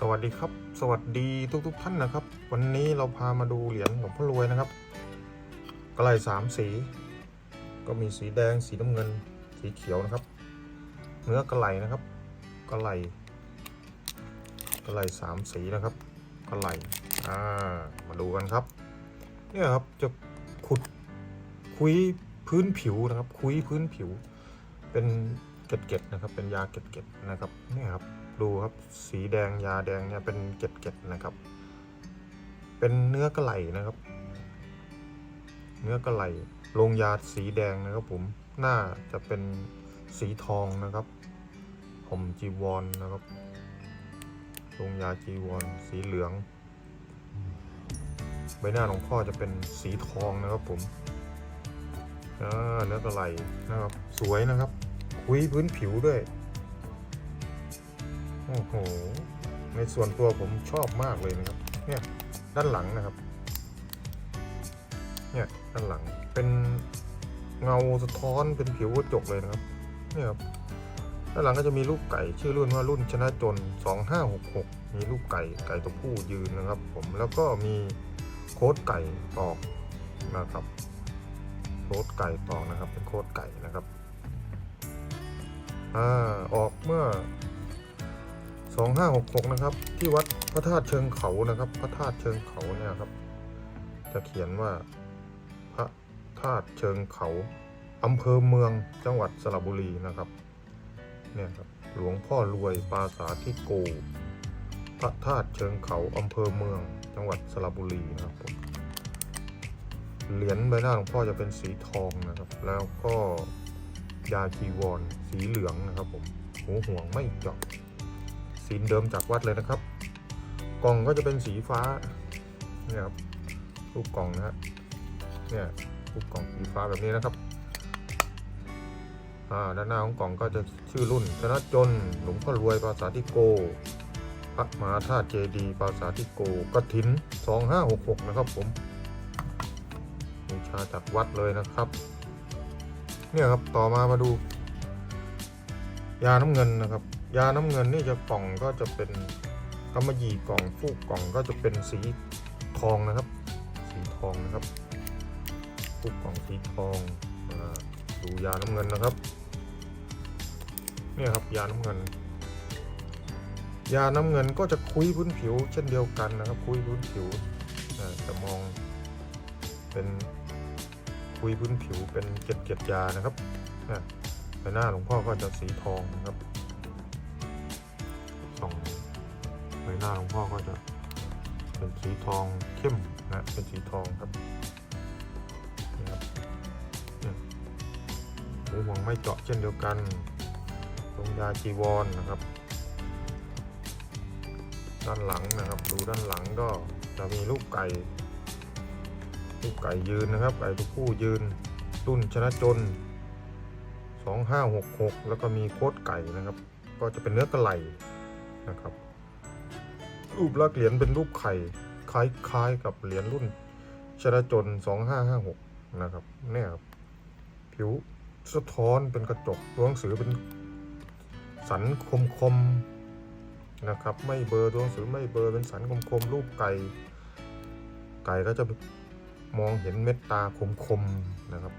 สวัสดีครับ สวัสดีทุกๆทท่านนะครับ วันนี้เราพามาดูเหรียญหลวงพ่อรวยนะครับกระไหลสามสี ก็มีสีแดงสีน้ำเงิน สีเขียวนะครับ เนื้อกระไหลนะครับกระไหลกระไหลสามสีนะครับกระไหลอ่ามาดูกันครับเนี่ยครับจะขุดคุยพื้นผิวนะครับ คุยพื้นผิว เป็นเกล็ดๆนะครับ เป็นยาเกล็ดๆนะครับเนี่ยครับ ดูครับ สีแดงยาแดงเนี่ยเป็นเกล็ดๆนะครับ เป็นเนื้อกระไหลนะครับ เนื้อกระไหลลงยาสีแดงนะครับผมหน่าจะเป็นสีทองนะครับผมจีวรนนะครับลงยาจีวร สีเหลือง ใบหน้าหลวงพ่อจะเป็นสีทองนะครับผมเนื้อกระไหลนะครับ สวยนะครับ คุยพื้นผิวด้วย โอ้โห ในส่วนตัวผมชอบมากเลยนะครับ เนี่ยด้านหลังนะครับ เนี่ยด้านหลังเป็นเงาสะท้อนเป็นผิวกระจกเลยนะครับ เนี่ยครับด้านหลังก็จะมีรูปไก่ชื่อรุ่นว่ารุ่นชนะจน 2566 มีรูปไก่ไก่ตัวผู้ยืนนะครับ ผมแล้วก็มีโค้ดไก่ตอกนะครับโค้ดไก่ตอกนะครับ เป็นโค้ดไก่นะครับอ่าออกเมื่อ 2566 นะครับ ที่วัดพระธาตุเชิงเขานะครับ พระธาตุเชิงเขาเนี่ยครับ จะเขียนว่าพระธาตุเชิงเขาอำเภอเมืองจังหวัดสระบุรีนะครับเนี่ยครับหลวงพ่อรวยปราสาทที่โก พระธาตุเชิงเขาอำเภอเมือง จังหวัดสระบุรีนะครับผมเหรียญใบหน้าหลวงพ่อจะเป็นสีทองนะครับ แล้วก็ยาจีวรสีเหลืองนะครับผมหูห่วงไม่เจาะ สีเดิมจากวัดเลยนะครับ กล่องก็จะเป็นสีฟ้าเนี่ยครับรูปกล่องนะฮะเนี่ยรูปกล่องสีฟ้าแบบนี้นะครับอ่าด้านหน้าของกล่องก็จะชื่อรุ่นธนจนหลวงพ่อรวยปราสาทที่โกพระมหาธาตุเจดียปราสาทที่โกกฐิน 2566 นะครับผมบูชาจากวัดเลยนะครับ เนี่ยครับต่อมามาดู ยาน้ำเงินนะครับ ยาน้ำเงินนี่จะกล่องก็จะเป็นกำมะหยี่กล่องฟูกกล่องก็จะเป็นสีทองนะครับ สีทองนะครับฟูกกล่องสีทองอดูยาน้ำเงินนะครับเนี่ยครับยาน้ำเงิน ยาน้ำเงินก็จะคุยพื้นผิว เช่นเดียวกันนะครับ คุยพื้นผิวจะมองเป็นคุยพื้นผิวเป็นเกล็ดเกล็ดยานะครับใบหน้าหลวงพ่อก็จะสีทองนะครับ หน้าหลวงพ่อก็จะเป็นสีทองเข้มนะเป็นสีทองครับนี่ครับหูห่วงไม่เจาะเช่นเดียวกันลงยาจีวรนนะครับ ด้านหลังนะครับ ดูด้านหลังก็จะมีลูกไก่ลูกไก่ยืนนะครับไก่ตัวผู้ยืนรุ่นชนะจน 2566 แล้วก็มีโคดไก่นะครับ ก็จะเป็นเนื้อกระไหลนะครับ รูปลักษณ์เหรียญเป็นรูปไข่คล้ายๆกับเหรียญรุ่นชนะจน 2556 นะครับ เนี่ยครับ ผิวสะท้อนเป็นกระจกตัวหนังสือเป็นสันคมๆนะครับ ไม่เบอร์ตัวหนังสือไม่เบอร์เป็นสันคมๆรูปไก่ ไก่ก็จะมองเห็นเม็ดตาคมๆนะครับ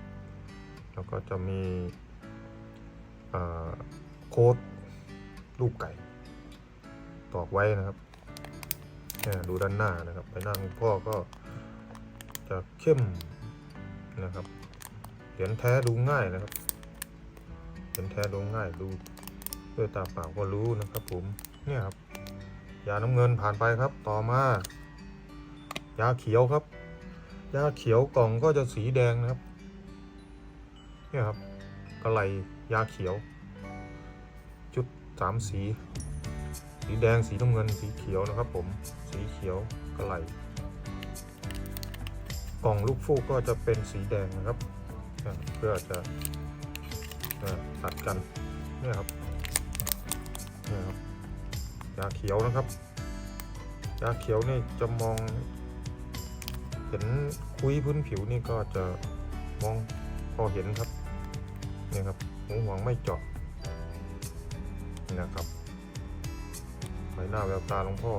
แล้วก็จะมีโค้ดรูปไก่ ตอกไว้นะครับ ดูด้านหน้านะครับใบหน้าของพ่อก็จะเข้มนะครับเหรียญแท้ดูง่ายนะครับเหรียญแท้ดูง่ายดูด้วยตาเปล่าก็รู้นะครับ ผมเนี่ยครับยาน้ำเงินผ่านไปครับ ต่อมายาเขียวครับยาเขียวกล่องก็จะสีแดงนะครับเนี่ยครับกระไหลยาเขียว จุดสามสี สีแดงสีน้ำเงินสีเขียวนะครับ ผมสีเขียวกระไหลกล่องลูกฟูกก็จะเป็นสีแดงนะครับ เพื่อจะตัดกันนี่ครับนี่ครับยาเขียวนะครับยาเขียวนี่จะมอง เห็นคุยพื้นผิวนี่ก็จะมองพอเห็นครับนี่ครับหูหวงไม่เจาะนี่นะครับ ใบหน้าแววตาหลวงพ่อ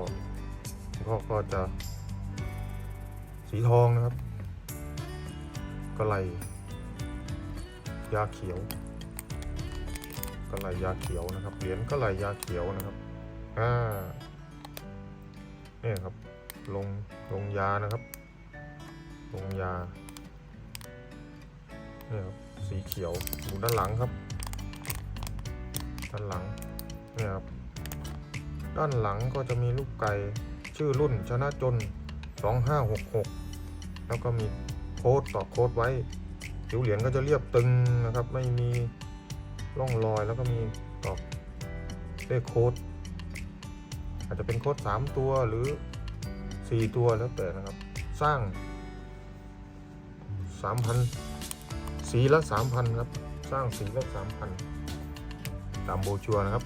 หลวงพ่อก็จะสีทองนะครับกระไหลยาเขียวกระไหลยาเขียวนะครับ เหรียญกระไหลยาเขียวนะครับอ่าเนี่ยครับ ลง ลงยานะครับ ลงยาเนี่ยครับ สีเขียวดูด้านหลังครับ ด้านหลังเนี่ยครับ ด้านหลังก็จะมีลูกไก่ชื่อรุ่นชนะจน 2566 แล้วก็มีโค้ดต่อโค้ดไว้ผิวเหรียญก็จะเรียบตึงนะครับ ไม่มีร่องรอยแล้วก็มีตอเลขโค้ดอาจจะเป็นโค้ด3ตัวหรือ 4 ตัวแล้วแต่นะครับ สร้าง 3,000 สีละ 3,000 ครับ สร้างสีละ 3,000 ตามโบชัวนะครับ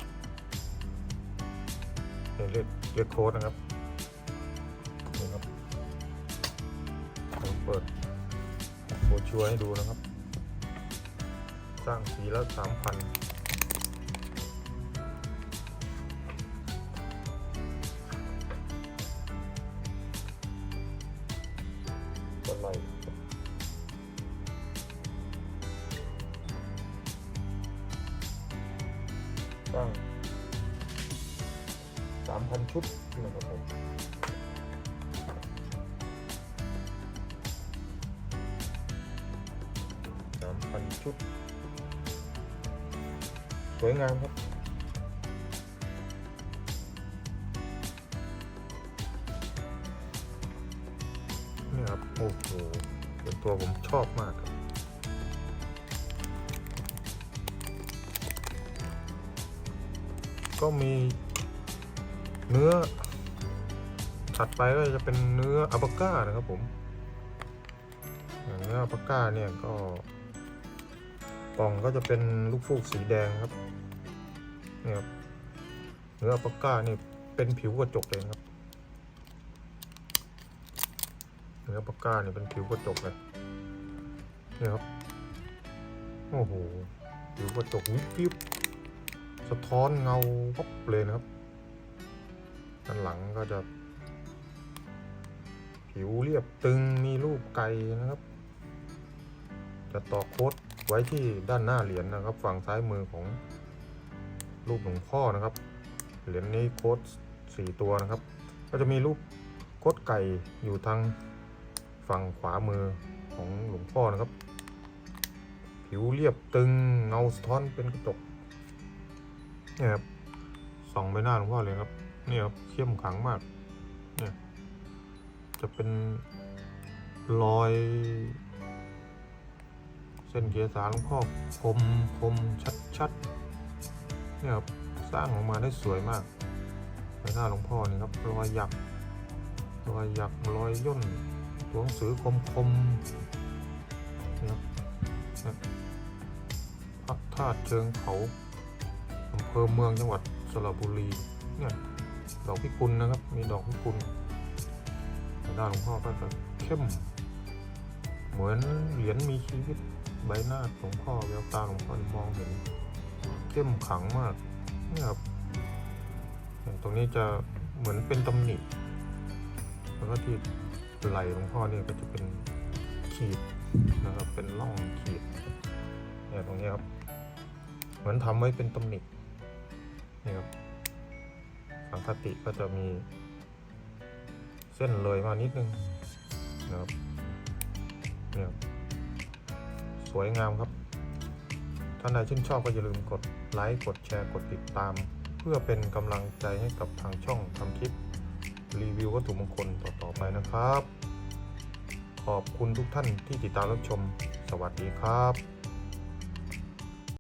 เนี่ยเรียกเรียกโค้ดนะครับนี่ครับผมเปิดโบรชัวร์ให้ดูนะครับ สร้างสีละ3,000ก็ไล่ 3,000 ชุดนะครับผมสามพันชุด สวยงามครับนี่ครับโอ้โหเป็นตัวผมชอบมากครับก็มี เนื้อถัดไปก็จะเป็นเนื้ออัลปาก้านะครับผมเนื้ออัลปาก้าเนี่ยก็กล่องก็จะเป็นลูกฟูกสีแดงครับเนี่ยครับเนื้ออัลปาก้านี่เป็นผิวกระจกเลยครับเนื้อปากกาเนี่ยเป็นผิวกระจกเลยนี่ครับโอ้โหผิวกระจกวิบวิบสะท้อนเงาวับเลยนะครับ ด้านหลังก็จะ ผิวเรียบตึงมีรูปไก่นะครับ จะต่อโค้ดไว้ที่ด้านหน้าเหรียญนะครับ ฝั่งซ้ายมือของรูปหลวงพ่อนะครับ เหรียญนี้โค้ดสี่ตัวนะครับ ก็จะมีรูปโค้ดไก่อยู่ทางฝั่งขวามือของหลวงพ่อนะครับ ผิวเรียบตึงเงาสะท้อนเป็นกระจกเนี่ยครับส่องไปหน้าหลวงพ่อเลยครับ นี่ยครับเข้มขังมาก เนี่ย จะเป็นรอย เส้นเกียร์สารหลวงพ่อคมคมชัดชัดๆเนี่ยครับสร้างออกมาได้สวยมากใบหน้าหลวงพ่อนี่ครับรอยหยักรอยหยักรอยย่นตัวหนังสือคมคมนะครับนะพระธาตุเชิงเขาอำเภอเมืองจังหวัดสระบุรีเนี่ย ดอกพิกุลนะครับ มีดอกพิกุลทางด้านหลวงพ่อก็จะเข้ม เหมือนเหรียญมีชีวิตใบหน้าหลวงพ่อแววตาหลวงพ่อมองเห็นเข้มขลังมากนี่ครับตรงนี้จะเหมือนเป็นตำหนิแล้วก็ที่ไหลหลวงพ่อเนี่ยก็จะเป็นขีดนะครับเป็นร่องขีดเนี่ยตรงนี้ครับ เหมือนทำไว้เป็นตำหนินี่ครับ สังคติก็จะมีเส้นเลยมานิดนึงนะครับเนี่ยสวยงามครับ ท่านใดชื่นชอบก็อย่าลืมกดไลค์กดแชร์กดติดตาม เพื่อเป็นกำลังใจให้กับทางช่องทำคลิป รีวิววัตถุมงคลต่อๆไปนะครับ ขอบคุณทุกท่านที่ติดตามรับชม สวัสดีครับ